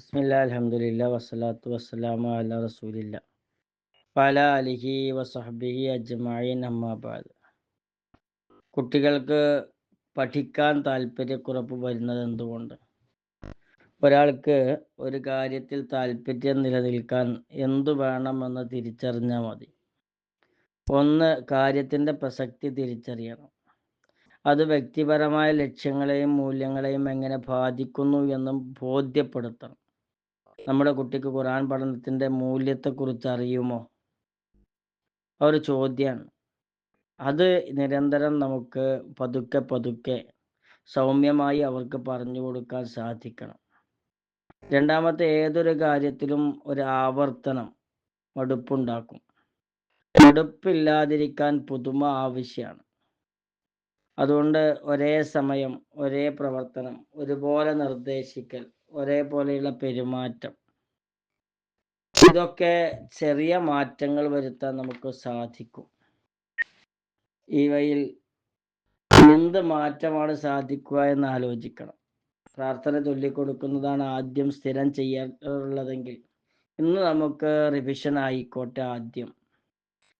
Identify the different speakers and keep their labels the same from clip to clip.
Speaker 1: ബിസ്മില്ലാ വസ്സലാത്തു വസ്സലാമു അലാ റസൂലില്ല പല അലിഹി വസഹബിഹി അജ്മഈൻ അമ്മാബാദ് കുട്ടികൾക്ക് പഠിക്കാൻ താല്പര്യക്കുറപ്പ് വരുന്നത് എന്തുകൊണ്ട്? ഒരാൾക്ക് ഒരു കാര്യത്തിൽ താല്പര്യം നിലനിൽക്കാൻ എന്തു വേണമെന്ന് തിരിച്ചറിഞ്ഞാൽ മതി. ഒന്ന് കാര്യത്തിന്റെ പ്രസക്തി തിരിച്ചറിയണം. അത് വ്യക്തിപരമായ ലക്ഷ്യങ്ങളെയും മൂല്യങ്ങളെയും എങ്ങനെ ബാധിക്കുന്നു എന്നും ബോധ്യപ്പെടുത്തണം. നമ്മുടെ കുട്ടിക്ക് ഖുർആൻ പഠനത്തിന്റെ മൂല്യത്തെക്കുറിച്ച് അറിയുമോ? ഒരു ചോദ്യമാണ് അത് നിരന്തരം നമുക്ക് പതുക്കെ പതുക്കെ സൗമ്യമായി അവർക്ക് പറഞ്ഞു കൊടുക്കാൻ സാധിക്കണം. രണ്ടാമത്തെ ഏതൊരു കാര്യത്തിലും ഒരു ആവർത്തനം മടുപ്പുണ്ടാക്കും. മടുപ്പില്ലാതിരിക്കാൻ പുതുമ ആവശ്യമാണ് അതുകൊണ്ട് ഒരേ സമയം ഒരേ പ്രവർത്തനം ഒരുപോലെ നിർദ്ദേശിക്കൽ ഒരേപോലെയുള്ള പെരുമാറ്റം. ഇതൊക്കെ ചെറിയ മാറ്റങ്ങൾ വരുത്താൻ നമുക്ക് സാധിക്കും. ഇവയിൽ എന്ത് മാറ്റമാണ് സാധിക്കുക എന്ന് ആലോചിക്കണം. പ്രാർത്ഥന ചൊല്ലിക്കൊടുക്കുന്നതാണ് ആദ്യം സ്ഥിരം ചെയ്യാറുള്ളതെങ്കിൽ ഇന്ന് നമുക്ക് റിവിഷൻ ആയിക്കോട്ടെ ആദ്യം.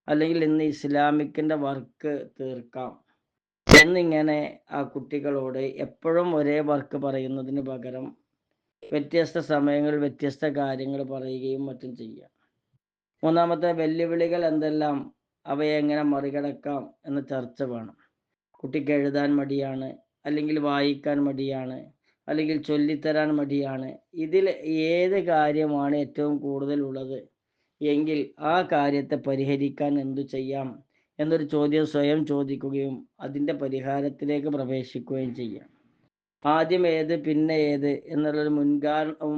Speaker 1: അല്ലെങ്കിൽ ഇന്ന് ഇസ്ലാമിക്കിന്റെ വർക്ക് തീർക്കാം. എന്നിങ്ങനെ ആ കുട്ടികളോട് എപ്പോഴും ഒരേ വർക്ക് പറയുന്നതിന് പകരം വ്യത്യസ്ത സമയങ്ങളിൽ വ്യത്യസ്ത കാര്യങ്ങൾ പറയുകയും മറ്റും ചെയ്യാം. മൂന്നാമത്തെ വെല്ലുവിളികൾ എന്തെല്ലാം? അവയെ എങ്ങനെ മറികടക്കാം എന്ന ചർച്ച വേണം. കുട്ടിക്ക് എഴുതാൻ മടിയാണ് അല്ലെങ്കിൽ വായിക്കാൻ മടിയാണ് അല്ലെങ്കിൽ ചൊല്ലിത്തരാൻ മടിയാണ്. ഇതിൽ ഏത് കാര്യമാണ് ഏറ്റവും കൂടുതൽ ഉള്ളത്? എങ്കിൽ ആ കാര്യത്തെ പരിഹരിക്കാൻ എന്തു ചെയ്യാം എന്നൊരു ചോദ്യം സ്വയം ചോദിക്കുകയും അതിന്റെ പരിഹാരത്തിലേക്ക് പ്രവേശിക്കുകയും ചെയ്യാം. ആദ്യം ഏത് പിന്നെ ഏത് എന്നുള്ളൊരു മുൻഗാ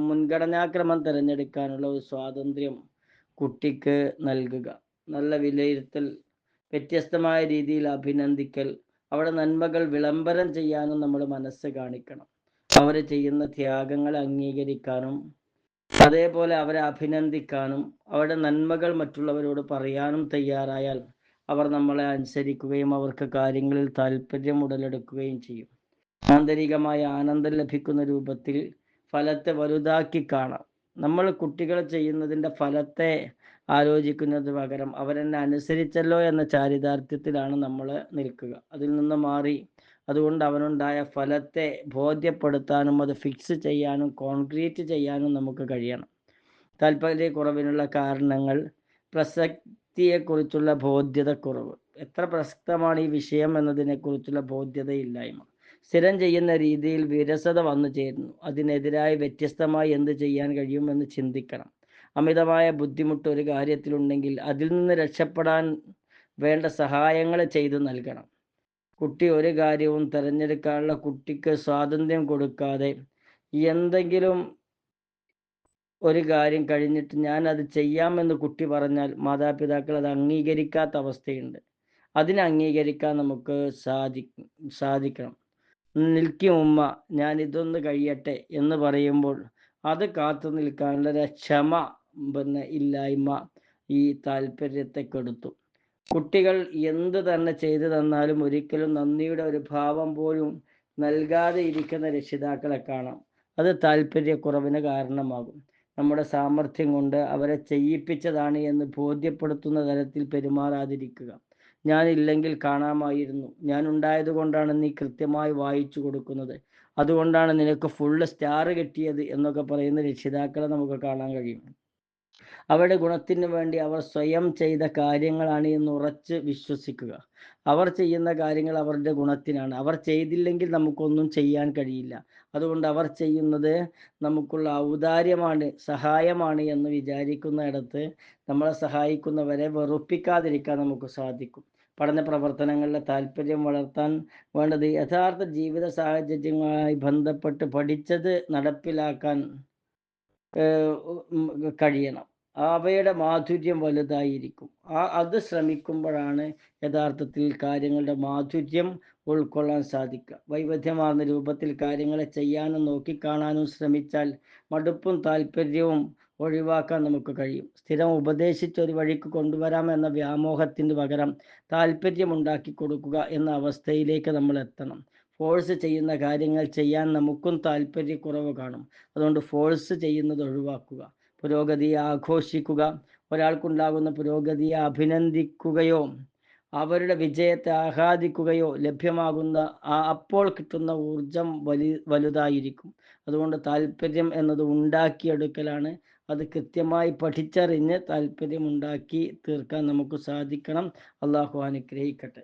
Speaker 1: മുൻഗണനാക്രമം തിരഞ്ഞെടുക്കാനുള്ള ഒരു സ്വാതന്ത്ര്യം കുട്ടിക്ക് നൽകുക. നല്ല വിലയിരുത്തൽ വ്യത്യസ്തമായ രീതിയിൽ അഭിനന്ദിക്കൽ അവിടെ നന്മകൾ വിളംബരം ചെയ്യാനും നമ്മൾ മനസ്സ് കാണിക്കണം. അവർ ചെയ്യുന്ന ത്യാഗങ്ങൾ അംഗീകരിക്കാനും അതേപോലെ അവരെ അഭിനന്ദിക്കാനും അവരുടെ നന്മകൾ മറ്റുള്ളവരോട് പറയാനും തയ്യാറായാൽ അവർ നമ്മളെ അനുസരിക്കുകയും അവർക്ക് കാര്യങ്ങളിൽ താല്പര്യം ഉടലെടുക്കുകയും ചെയ്യും. ആന്തരികമായ ആനന്ദം ലഭിക്കുന്ന രൂപത്തിൽ ഫലത്തെ വലുതാക്കി കാണാം. നമ്മൾ കുട്ടികൾ ചെയ്യുന്നതിന്റെ ഫലത്തെ ആലോചിക്കുന്നത് പകരം അവരെന്നെ അനുസരിച്ചല്ലോ എന്ന ചാരിതാർത്ഥ്യത്തിലാണ് നമ്മൾ നിൽക്കുക. അതിൽ നിന്ന് മാറി അതുകൊണ്ട് അവനുണ്ടായ ഫലത്തെ ബോധ്യപ്പെടുത്താനും അത് ഫിക്സ് ചെയ്യാനും കോൺക്രീറ്റ് ചെയ്യാനും നമുക്ക് കഴിയണം. താല്പര്യക്കുറവിനുള്ള കാരണങ്ങൾ പ്രസക്തിയെക്കുറിച്ചുള്ള ബോധ്യതക്കുറവ് എത്ര പ്രസക്തമാണ് ഈ വിഷയം എന്നതിനെക്കുറിച്ചുള്ള ബോധ്യതയില്ലായ്മ. സ്ഥിരം ചെയ്യുന്ന രീതിയിൽ വിരസത വന്നു ചേരുന്നു. അതിനെതിരായി വ്യത്യസ്തമായി എന്ത് ചെയ്യാൻ കഴിയുമെന്ന് ചിന്തിക്കണം. അമിതമായ ബുദ്ധിമുട്ട് ഒരു കാര്യത്തിലുണ്ടെങ്കിൽ അതിൽ നിന്ന് രക്ഷപ്പെടാൻ വേണ്ട സഹായങ്ങൾ ചെയ്തു നൽകണം. കുട്ടി ഒരു കാര്യവും തിരഞ്ഞെടുക്കാനുള്ള കുട്ടിക്ക് സ്വാതന്ത്ര്യം കൊടുക്കാതെ എന്തെങ്കിലും ഒരു കാര്യം കഴിഞ്ഞിട്ട് ഞാൻ അത് ചെയ്യാമെന്ന് കുട്ടി പറഞ്ഞാൽ മാതാപിതാക്കൾ അത് അംഗീകരിക്കാത്ത അവസ്ഥയുണ്ട്. അതിനെ അംഗീകരിക്കാൻ നമുക്ക് സാധി സാധിക്കണം. നിൽക്കും ഉമ്മ ഞാൻ ഇതൊന്ന് കഴിയട്ടെ എന്ന് പറയുമ്പോൾ അത് കാത്തു നിൽക്കാനുള്ള ക്ഷമ പിന്നെ ഇല്ലായ്മ ഈ താല്പര്യത്തെ കെടുത്തു. കുട്ടികൾ എന്ത് തന്നെ ചെയ്തു തന്നാലും ഒരിക്കലും നന്ദിയുടെ ഒരു ഭാവം പോലും നൽകാതെ ഇരിക്കുന്ന രക്ഷിതാക്കളെ കാണാം. അത് താല്പര്യക്കുറവിന് കാരണമാകും. നമ്മുടെ സാമർഥ്യം കൊണ്ട് അവരെ ചെയ്യിപ്പിച്ചതാണ് എന്ന് ബോധ്യപ്പെടുത്തുന്ന തരത്തിൽ പെരുമാറാതിരിക്കുക. ഞാനില്ലെങ്കിൽ കാണാമായിരുന്നു. ഞാൻ ഉണ്ടായത് കൊണ്ടാണ് നീ കൃത്യമായി വായിച്ചു കൊടുക്കുന്നത്. അതുകൊണ്ടാണ് നിനക്ക് ഫുള്ള് സ്റ്റാർ കിട്ടിയത് എന്നൊക്കെ പറയുന്ന രക്ഷിതാക്കളെ നമുക്ക് കാണാൻ കഴിയും. അവരുടെ ഗുണത്തിന് വേണ്ടി അവർ സ്വയം ചെയ്ത കാര്യങ്ങളാണ് എന്ന് ഉറച്ച് വിശ്വസിക്കുക. അവർ ചെയ്യുന്ന കാര്യങ്ങൾ അവരുടെ ഗുണത്തിനാണ്. അവർ ചെയ്തില്ലെങ്കിൽ നമുക്കൊന്നും ചെയ്യാൻ കഴിയില്ല. അതുകൊണ്ട് അവർ ചെയ്യുന്നത് നമുക്കുള്ള ഔദാര്യമാണ് സഹായമാണ് എന്ന് വിചാരിക്കുന്നിടത്ത് നമ്മളെ സഹായിക്കുന്നവരെ വെറുപ്പിക്കാതിരിക്കാൻ നമുക്ക് സാധിക്കും. പഠന പ്രവർത്തനങ്ങളിലെ താല്പര്യം വളർത്താൻ വേണ്ടത് യഥാർത്ഥ ജീവിത സാഹചര്യങ്ങളുമായി ബന്ധപ്പെട്ട് പഠിച്ചത് നടപ്പിലാക്കാൻ കഴിയണം. അവയുടെ മാധുര്യം വലുതായിരിക്കും. ആ അത് ശ്രമിക്കുമ്പോഴാണ് യഥാർത്ഥത്തിൽ കാര്യങ്ങളുടെ മാധുര്യം ഉൾക്കൊള്ളാൻ സാധിക്കുക. വൈവിധ്യമാർന്ന രൂപത്തിൽ കാര്യങ്ങളെ ചെയ്യാനും നോക്കിക്കാണാനും ശ്രമിച്ചാൽ മടുപ്പും താല്പര്യവും ഒഴിവാക്കാൻ നമുക്ക് കഴിയും. സ്ഥിരം ഉപദേശിച്ച് ഒരു വഴിക്ക് കൊണ്ടുവരാം എന്ന വ്യാമോഹത്തിന് പകരം താല്പര്യം ഉണ്ടാക്കി കൊടുക്കുക എന്ന അവസ്ഥയിലേക്ക് നമ്മൾ എത്തണം. ഫോഴ്സ് ചെയ്യുന്ന കാര്യങ്ങൾ ചെയ്യാൻ നമുക്കും താല്പര്യക്കുറവ് കാണും. അതുകൊണ്ട് ഫോഴ്സ് ചെയ്യുന്നത് ഒഴിവാക്കുക. പുരോഗതിയെ ആഘോഷിക്കുക. ഒരാൾക്കുണ്ടാകുന്ന പുരോഗതിയെ അഭിനന്ദിക്കുകയോ അവരുടെ വിജയത്തെ ആഹ്ലാദിക്കുകയോ ലഭ്യമാകുന്ന അപ്പോൾ കിട്ടുന്ന ഊർജം വലി വലുതായിരിക്കും. അതുകൊണ്ട് താല്പര്യം എന്നത് ഉണ്ടാക്കിയെടുക്കലാണ്. അത് കൃത്യമായി പഠിച്ചറിഞ്ഞ് താല്പര്യം ഉണ്ടാക്കി തീർക്കാൻ നമുക്ക് സാധിക്കണം. അള്ളാഹു അനുഗ്രഹിക്കട്ടെ.